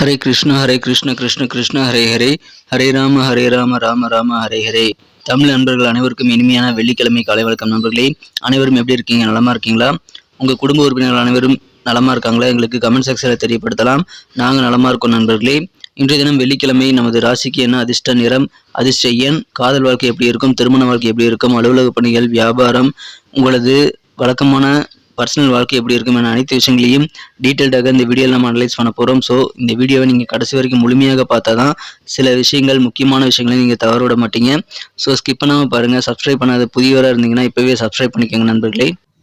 ஹரே கிருஷ்ண ஹரே கிருஷ்ண கிருஷ்ண கிருஷ்ண ஹரே ஹரே. ஹரே ராம ஹரே ராம ராம ராம ஹரே ஹரே. தமிழ் நண்பர்கள் அனைவருக்கும் இனிமையான வெள்ளிக்கிழமை காலை வழக்கம் நண்பர்களே. அனைவரும் எப்படி இருக்கீங்க? நலமா இருக்கீங்களா? உங்க குடும்ப உறுப்பினர்கள் அனைவரும் நலமா இருக்காங்களா? எங்களுக்கு கமெண்ட் செக்ஷனில் தெரியப்படுத்தலாம். நாங்கள் நலமா இருக்கோம் நண்பர்களே. இன்றைய தினம் வெள்ளிக்கிழமை நமது ராசிக்கு என்ன அதிர்ஷ்ட நிறம் அதிர்ஷ்ட எண் காதல் வாழ்க்கை எப்படி இருக்கும் திருமண வாழ்க்கை எப்படி இருக்கும் அலுவலக பணிகள் வியாபாரம் உங்களது வழக்கமான பர்சனல் வாழ்க்கை எப்படி இருக்கும் என அனைத்து விஷயங்களையும் டீட்டெயில்டாக இந்த வீடியோவில் நம்ம அனலைஸ் பண்ண போகிறோம் ஸோ இந்த வீடியோவை நீங்கள் கடைசி வரைக்கும் முழுமையாக பார்த்தா தான் சில விஷயங்கள் முக்கியமான விஷயங்களை நீங்கள் தவற விட மாட்டீங்க. ஸோ ஸ்கிப் பண்ணாமல் பாருங்கள் சப்ஸ்கிரைப் பண்ணாத புதியவராக இருந்தீங்கன்னா இப்போவே சப்ஸ்கிரைப் பண்ணிக்கோங்க நண்பர்களே.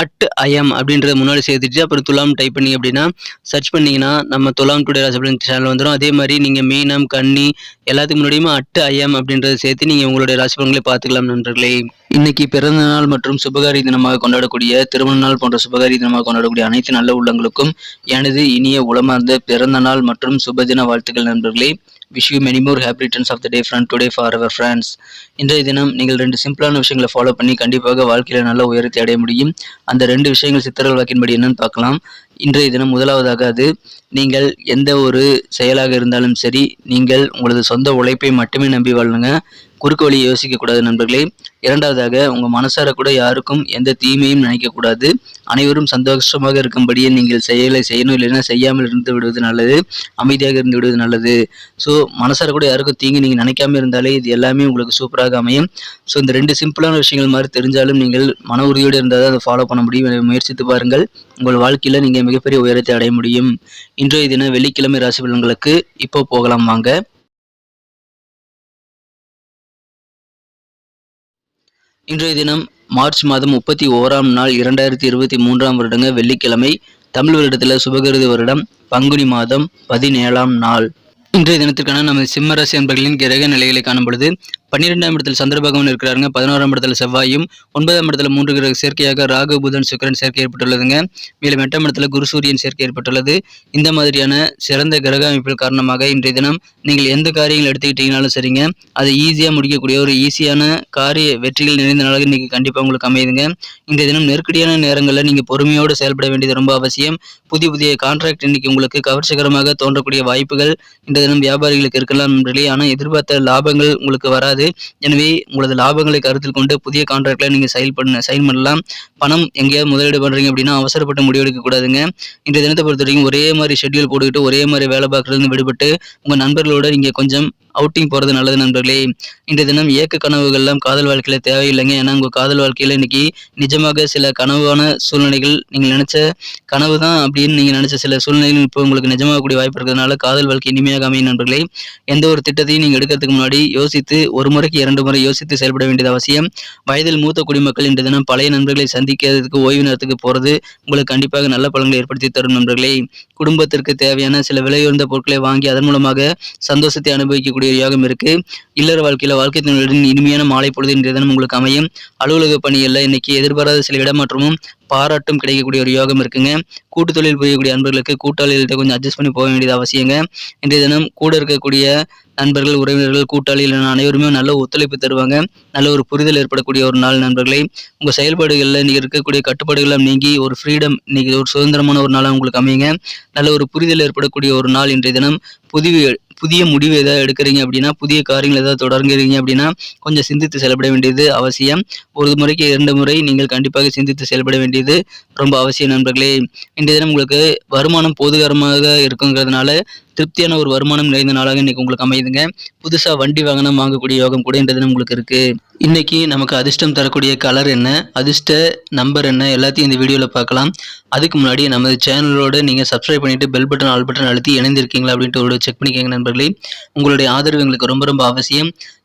அட் ஐஎம் அப்படின்றத முன்னாடி சேர்த்துட்டு அப்புறம் துலாம் டைப் பண்ணி அப்படின்னா சர்ச் பண்ணிங்கன்னா நம்ம துலாம் டுடே ராசிபலன் சேனல் வந்துடும் அதே மாதிரி நீங்கள் மீனம் கன்னி எல்லாத்துக்கு முன்னாடியுமே அட் ஐஎம் அப்படின்றத சேர்த்து நீங்கள் உங்களுடைய ராசி பலன்களை பார்த்துக்கலாம் நண்பர்களே. இன்னைக்கு பிறந்த நாள் மற்றும் சுபகாரி தினமாக கொண்டாடக்கூடிய திருமண நாள் போன்ற சுபகாரி தினமாக கொண்டாடக்கூடிய அனைத்து நல்ல உள்ளங்களுக்கும் எனது இனிய உளமார்ந்த பிறந்த நாள் மற்றும் சுபதின வாழ்த்துக்கள் நண்பர்களே. Wish you many more happy returns of the day friend today for our friends இன்றைய தினம் நீங்கள் ரெண்டு சிம்பிளான விஷயங்களை ஃபாலோ பண்ணி கண்டிப்பாக வாழ்க்கையில் நல்ல உயரத்தை அடைய முடியும். அந்த ரெண்டு விஷயங்கள் சித்தர்கள் வாக்கின்படி என்னன்னு பார்க்கலாம். இன்றைய தினம் முதலாவதாக அது நீங்கள் எந்த ஒரு செயலாக இருந்தாலும் சரி நீங்கள் உங்களது சொந்த உழைப்பை மட்டுமே நம்பி வாழுங்க. குறுக்கு வழி யோசிக்கக்கூடாது நண்பர்களே. இரண்டாவதாக உங்கள் மனசார கூட யாருக்கும் எந்த தீமையும் நினைக்கக்கூடாது. அனைவரும் சந்தோஷமாக இருக்கும்படியே நீங்கள் செயலை செய்யணும் இல்லைன்னா செய்யாமல் இருந்து விடுவது நல்லது அமைதியாக இருந்து விடுவது நல்லது. ஸோ மனசார கூட யாருக்கும் தீங்கு நீங்கள் நினைக்காம இருந்தாலே இது எல்லாமே உங்களுக்கு சூப்பராக அமையும். ஸோ இந்த ரெண்டு சிம்பிளான விஷயங்கள் மாதிரி தெரிஞ்சாலும் நீங்கள் மன உறுதியோடு இருந்தால் தான் அதை ஃபாலோ பண்ண முடியும். முயற்சித்து பாருங்கள். உங்கள் வாழ்க்கையில் நீங்கள் மிகப்பெரிய உயரத்தை அடைய முடியும். இன்றைய தினம் வெள்ளிக்கிழமை ராசி பலன்களுக்கு இப்போ போகலாம் வாங்க. இன்றைய தினம் மார்ச் மாதம் முப்பத்தி ஓராம் நாள் இரண்டாயிரத்தி இருபத்தி மூன்றாம் வருடங்க வெள்ளிக்கிழமை தமிழ் வருடத்தில் சுபகிருதி வருடம் பங்குனி மாதம் பதினேழாம் நாள். இன்றைய தினத்திற்கான நமது சிம்மராசி அன்பர்களின் கிரக நிலைகளை காணும் பொழுது பன்னிரெண்டாம் இடத்தில் சந்திர பகவான் இருக்கிறாருங்க. பதினோராம் இடத்துல செவ்வாயும் ஒன்பதாம் இடத்துல மூன்று கிரக சேர்க்கையாக ராகு புதன் சுக்கரன் சேர்க்கை ஏற்பட்டுள்ளதுங்க. மேலும் எட்டாம் இடத்துல குரு சூரியன் சேர்க்கை ஏற்பட்டுள்ளது. இந்த மாதிரியான சிறந்த கிரக அமைப்பில் காரணமாக இன்றைய தினம் நீங்கள் எந்த காரியங்கள் எடுத்துக்கிட்டீங்கனாலும் சரிங்க. அதை ஈஸியாக முடிக்கக்கூடிய ஒரு ஈஸியான காரிய வெற்றிகள் நிறைந்த நாளாக இன்னைக்கு கண்டிப்பாக உங்களுக்கு அமையுதுங்க. இந்த தினம் நெருக்கடியான நேரங்களில் நீங்கள் பொறுமையோடு செயல்பட வேண்டியது ரொம்ப அவசியம். புதிய புதிய கான்ட்ராக்ட் இன்னைக்கு உங்களுக்கு கவர்ச்சிகரமாக தோன்றக்கூடிய வாய்ப்புகள் இந்த தினம் வியாபாரிகளுக்கு இருக்கலாம் நண்பர்களே ஆனால் எதிர்பார்த்த லாபங்கள் உங்களுக்கு வராது. எனவே உங்களது லாபங்களை கருத்தில் கொண்டு புதிய கான்ட்ராக்டில் நீங்கள் செயல் பண்ண சைன் பண்ணலாம். பணம் எங்கேயாவது முதலீடு பண்ணுறீங்க அப்படின்னா அவசரப்பட்டு முடிவெடுக்க கூடாதுங்க. இன்றைய தினத்தை பொறுத்த வரைக்கும் ஒரே மாதிரி ஷெட்யூல் போட்டுக்கிட்டு ஒரே மாதிரி வேலை பார்க்குறது விடுபட்டு உங்கள் நண்பர்களோட நீங்கள் கொஞ்சம் அவுட்டிங் போகிறது நல்லது நண்பர்களே. இன்றைய தினம் ஏக்க கனவுகள்லாம் காதல் வாழ்க்கையில் தேவையில்லைங்க. ஏன்னா உங்கள் காதல் வாழ்க்கையில் இன்னைக்கு நிஜமாக சில கனவான சூழ்நிலைகள் நீங்கள் நினச்ச கனவு தான் அப்படின்னு நீங்கள் நினச்ச சில சூழ்நிலைகள் இப்போ உங்களுக்கு நிஜமாகக்கூடிய வாய்ப்பு இருக்கிறதுனால காதல் வாழ்க்கை இனிமையாக அமையும் நண்பர்களே. எந்த ஒரு திட்டத்தையும் நீங்கள் எடுக்கிறதுக்கு முன்னாடி யோசித்து ஒரு முறைக்கு இரண்டு முறை யோசித்து செயல்பட வேண்டியது அவசியம். வயதில் மூத்த குடிமக்கள் இன்றைய தினம் பழைய நண்பர்களை சந்திக்கிறதுக்கு ஓய்வு நேரத்துக்கு போகிறது உங்களுக்கு கண்டிப்பாக நல்ல பலன்களை ஏற்படுத்தி தரும் நண்பர்களே. குடும்பத்திற்கு தேவையான சில விலையுயர்ந்த பொருட்களை வாங்கி அதன் மூலமாக சந்தோஷத்தை அனுபவிக்கக்கூடிய ஒரு யோகம் இருக்கு. இல்லற வாழ்க்கையில் வாழ்க்கை துணையுடன் இனிமையான மாலை பொழுது இன்றைய தினம் உங்களுக்கு அமையும். அலுவலக பணிகளில் இன்னைக்கு எதிர்பாராத சில இடமாற்றமும் பாராட்டும் கிடைக்கக்கூடிய ஒரு யோகம் இருக்குங்க. கூட்டு தொழில் புரியக்கூடிய அன்பர்களுக்கு கூட்டாளிகள்கிட்ட கொஞ்சம் அட்ஜஸ்ட் பண்ணி போக வேண்டியது அவசியங்க. இன்றைய தினம் கூட இருக்கக்கூடிய நண்பர்கள் உறவினர்கள் கூட்டாளிகள் அனைவருமே நல்ல ஒத்துழைப்பு தருவாங்க. நல்ல ஒரு புரிதல் ஏற்படக்கூடிய ஒரு நாள் நண்பர்களே. உங்கள் செயல்பாடுகளில் நீங்கள் இருக்கக்கூடிய கட்டுப்பாடுகள்லாம் நீங்கி ஒரு ஃப்ரீடம் இன்றைக்கி ஒரு சுதந்திரமான ஒரு நாளாக உங்களுக்கு அமையுங்க. நல்ல ஒரு புரிதல் ஏற்படக்கூடிய ஒரு நாள் இன்றைய தினம். புதிய புதிய முடிவு ஏதாவது எடுக்கிறீங்க அப்படின்னா புதிய காரியங்கள் ஏதாவது தொடங்குறீங்க அப்படின்னா கொஞ்சம் சிந்தித்து செயல்பட வேண்டியது அவசியம். ஒரு முறைக்கு இரண்டு முறை நீங்கள் கண்டிப்பாக சிந்தித்து செயல்பட வேண்டியது ரொம்ப அவசியம் நண்பர்களே. இன்றைய தினம் உங்களுக்கு வருமானம் போதுகரமாக இருக்குங்கிறதுனால திருப்தியான ஒரு வருமானம் நிறைந்த நாளாக இன்னைக்கு உங்களுக்கு அமையுதுங்க. புதுசாக வண்டி வாகனம் வாங்கக்கூடிய யோகம் கூட இந்த தினம் உங்களுக்கு இருக்கு. இன்னைக்கு நமக்கு அதிர்ஷ்டம் தரக்கூடிய கலர் என்ன அதிர்ஷ்ட நம்பர் என்ன எல்லாத்தையும் இந்த வீடியோவில் பார்க்கலாம். அதுக்கு முன்னாடி நமது சேனலோட நீங்கள் சப்ஸ்கிரைப் பண்ணிட்டு பெல் பட்டன் ஆல் பட்டன் அழுத்தி இணைந்திருக்கீங்களா அப்படின்ட்டு ஒரு செக் பண்ணிக்கோங்க நண்பர்களே. உங்களுடைய ஆதரவு எங்களுக்கு ரொம்ப ரொம்ப அவசியம்.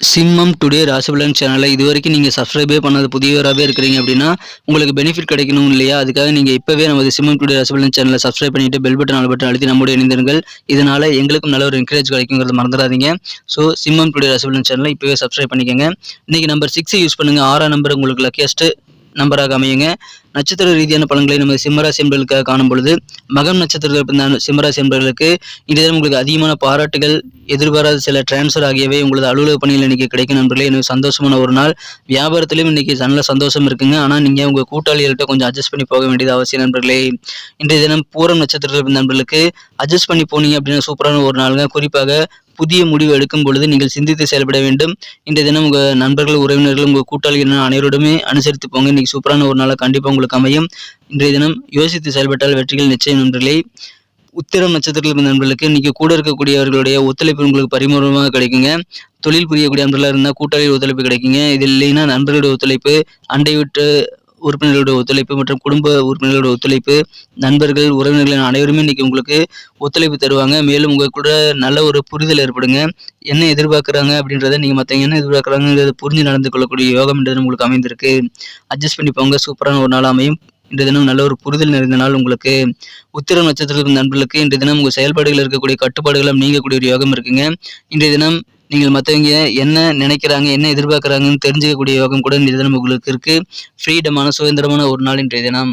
சிம்மம் டுடே ராசிபலன் சேனலை இது வரைக்கும் நீங்கள் சப்ஸ்கிரைபே பண்ணாத புதியவராகவே இருக்கிறீங்க அப்படின்னா உங்களுக்கு பெனிஃபிட் கிடைக்கணும் இல்லையா? அதுக்காக நீங்கள் இப்போவே நமது சிம்மம் டுடே ராசிபலன் சேனலை சப்ஸ்கிரைப் பண்ணிவிட்டு பெல் பட்டன் ஆல் பட்டன் அழுத்தி நம்முடைய இணைந்திருங்கள். இதனால் எங்களுக்கும் நல்ல ஒரு என்கரேஜ் கிடைக்குங்கிறது மறந்துடாதீங்க. ஸோ சிம்மம் டுடே ராசிபலன் சேனலை இப்போவே சப்ஸ்கிரைப் பண்ணிக்கோங்க. இன்றைக்கி நம்பர் சிக்ஸை யூஸ் பண்ணுங்க. ஆறாம் நம்பர் உங்களுக்கு லக்கியஸ்ட்டு நம்பராக அமையுங்க. நட்சத்திர ரீதியான பலன்களை நமது சிம்மராசி என்பர்களுக்காக காணும் பொழுது மகம் நட்சத்திரத்தில் பிறந்த சிம்மராசி என்பர்களுக்கு இந்த தினம் உங்களுக்கு அதிகமான பாராட்டுகள் எதிர்பாராத சில டிரான்ஸ்ஃபர் ஆகியவை உங்களது அலுவலக பணியில் இன்னைக்கு கிடைக்கும் நண்பர்களே. எனக்கு சந்தோஷமான ஒரு நாள். வியாபாரத்திலும் இன்னைக்கு நல்ல சந்தோஷம் இருக்குங்க. ஆனால் நீங்கள் உங்கள் கூட்டாளிகள்கிட்ட கொஞ்சம் அட்ஜஸ்ட் பண்ணி போக வேண்டியது அவசியம் நண்பர்களே. இன்றைய தினம் பூரம் நட்சத்திரத்தில் பிறந்த நண்பர்களுக்கு அட்ஜஸ்ட் பண்ணி போனீங்க அப்படின்னா சூப்பரான ஒரு நாளுங்க. குறிப்பாக புதிய முடிவு எடுக்கும் பொழுது நீங்கள் சிந்தித்து செயல்பட வேண்டும். இன்றைய தினம் உங்கள் நண்பர்கள் உறவினர்கள் உங்கள் கூட்டாளிகள் அனைவருடமே அனுசரித்து போங்க. இன்னைக்கு சூப்பரான ஒரு நாளாக கண்டிப்பாக உங்களுக்கு அமையும். இன்றைய தினம் யோசித்து செயல்பட்டால் வெற்றிகள் நிச்சயம் நண்பர்களே உத்திரம் நட்சத்திரத்தில் இருந்த நண்பர்களுக்கு இன்னைக்கு கூட இருக்கக்கூடியவர்களுடைய ஒத்துழைப்பு உங்களுக்கு பரிமாறமாக கிடைக்குங்க. தொழில் புரியக்கூடிய நண்பர்களாக இருந்தால் கூட்டாளி ஒத்துழைப்பு கிடைக்குங்க. இது இல்லைன்னா நண்பர்களுடைய ஒத்துழைப்பு அண்டை விட்டு உறுப்பினர்களுடைய ஒத்துழைப்பு மற்றும் குடும்ப உறுப்பினர்களுடைய ஒத்துழைப்பு நண்பர்கள் உறவினர்கள் அனைவருமே இன்னைக்கு உங்களுக்கு ஒத்துழைப்பு தருவாங்க. மேலும் உங்க கூட நல்ல ஒரு புரிதல் ஏற்படுங்க. என்ன எதிர்பார்க்குறாங்க அப்படின்றத நீங்கள் மற்றவங்க என்ன எதிர்பார்க்குறாங்கிறத புரிஞ்சு நடந்து கொள்ளக்கூடிய யோகம் என்றது உங்களுக்கு அமைந்திருக்கு. அட்ஜஸ்ட் பண்ணி போங்க சூப்பரான ஒரு நாள் அமையும். இன்றைய தினம் நல்ல ஒரு புரிதல் நிறைந்த நாள் உங்களுக்கு. உத்திரம் நட்சத்திரத்தின் நண்பர்களுக்கு இன்றைய தினம் உங்கள் செயல்பாடுகள் இருக்கக்கூடிய கட்டுப்பாடுகளும் நீங்கக்கூடிய ஒரு யோகம் இருக்குங்க. இன்றைய தினம் நீங்கள் மற்றவங்க என்ன நினைக்கிறாங்க என்ன எதிர்பார்க்குறாங்கன்னு தெரிஞ்சுக்கக்கூடிய யோகம் கூட இந்த தினம் உங்களுக்கு இருக்கு. ஃப்ரீடமான சுதந்திரமான ஒரு நாள் இன்றைய தினம்.